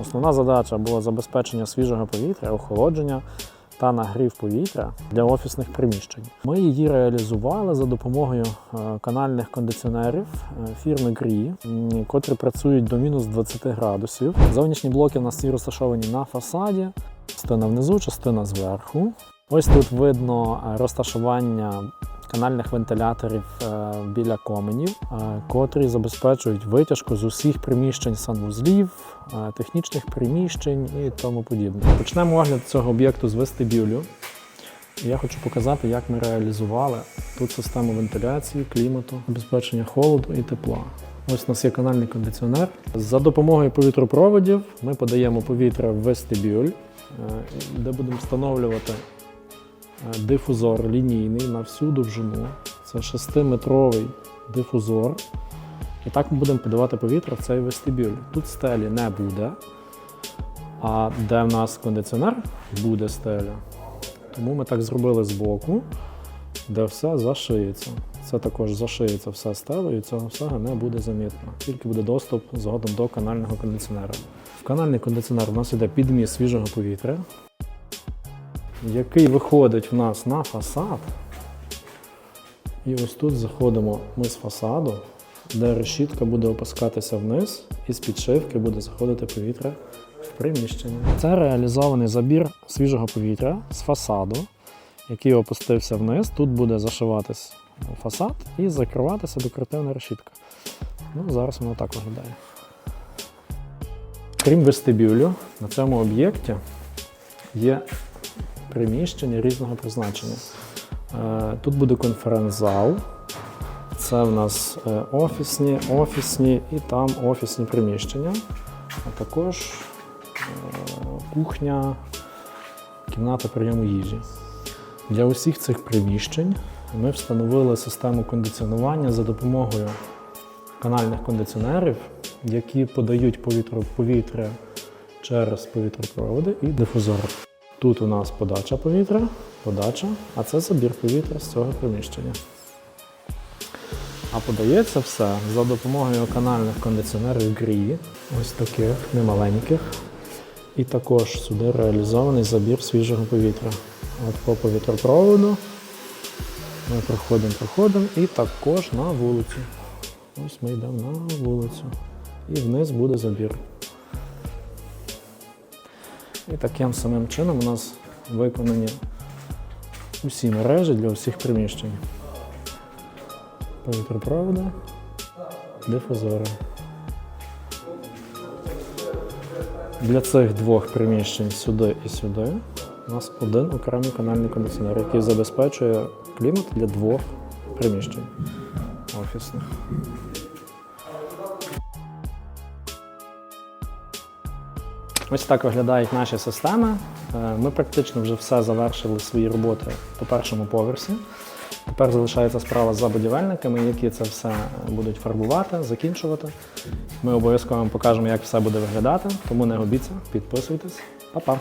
Основна задача була забезпечення свіжого повітря, охолодження та нагрів повітря для офісних приміщень. Ми її реалізували за допомогою е, канальних кондиціонерів е, фірми Грі, котрі працюють до мінус 20 градусів. Зовнішні блоки у нас всі розташовані на фасаді, частина внизу, частина зверху. Ось тут видно е, розташування канальних вентиляторів е, біля коменів, е, котрі забезпечують витяжку з усіх приміщень санвузлів, е, технічних приміщень і тому подібне. Почнемо огляд цього об'єкту з вестибюлю. Я хочу показати, як ми реалізували тут систему вентиляції, клімату, забезпечення холоду і тепла. Ось у нас є канальний кондиціонер. За допомогою повітропроводів ми подаємо повітря в вестибюль, де будемо встановлювати дифузор лінійний на всю довжину. Це 6-метровий дифузор. І так ми будемо подавати повітря в цей вестибюль. Тут стелі не буде. А де в нас кондиціонер, буде стеля. Тому ми так зробили збоку, де все зашиється. Це також зашиється все стелею, і цього всього не буде замітно. Тільки буде доступ згодом до канального кондиціонера. В канальний кондиціонер у нас йде підміс свіжого повітря, який виходить в нас на фасад. І ось тут заходимо ми з фасаду, де решітка буде опускатися вниз, і з підшивки буде заходити повітря в приміщення. Це реалізований забір свіжого повітря з фасаду, який опустився вниз. Тут буде зашиватись фасад і закриватися декоративна решітка. Ну, зараз воно так виглядає. Крім вестибюлю, на цьому об'єкті є приміщення різного призначення. Е, Тут буде конференц-зал. Це в нас е, офісні, офісні і там офісні приміщення, а також е, кухня, кімната прийому їжі. Для усіх цих приміщень ми встановили систему кондиціонування за допомогою канальних кондиціонерів, які подають повітря, через повітропроводи і дифузори. Тут у нас подача повітря, подача, а це забір повітря з цього приміщення. А подається все за допомогою канальних кондиціонерів Грі, ось таких немаленьких. І також сюди реалізований забір свіжого повітря. От по повітропроводу ми проходимо, проходимо і також на вулицю. Ось ми йдемо на вулицю. І вниз буде забір. І таким самим чином у нас виконані усі мережі для усіх приміщень. Повітропроводи, дифузори. Для цих двох приміщень сюди і сюди у нас один окремий канальний кондиціонер, який забезпечує клімат для двох приміщень офісних. Ось так виглядають наші системи. Е, Ми практично вже все завершили свої роботи по першому поверсі. Тепер залишається справа за будівельниками, які це все будуть фарбувати, закінчувати. Ми обов'язково вам покажемо, як все буде виглядати, тому не губіться, підписуйтесь. Па-па!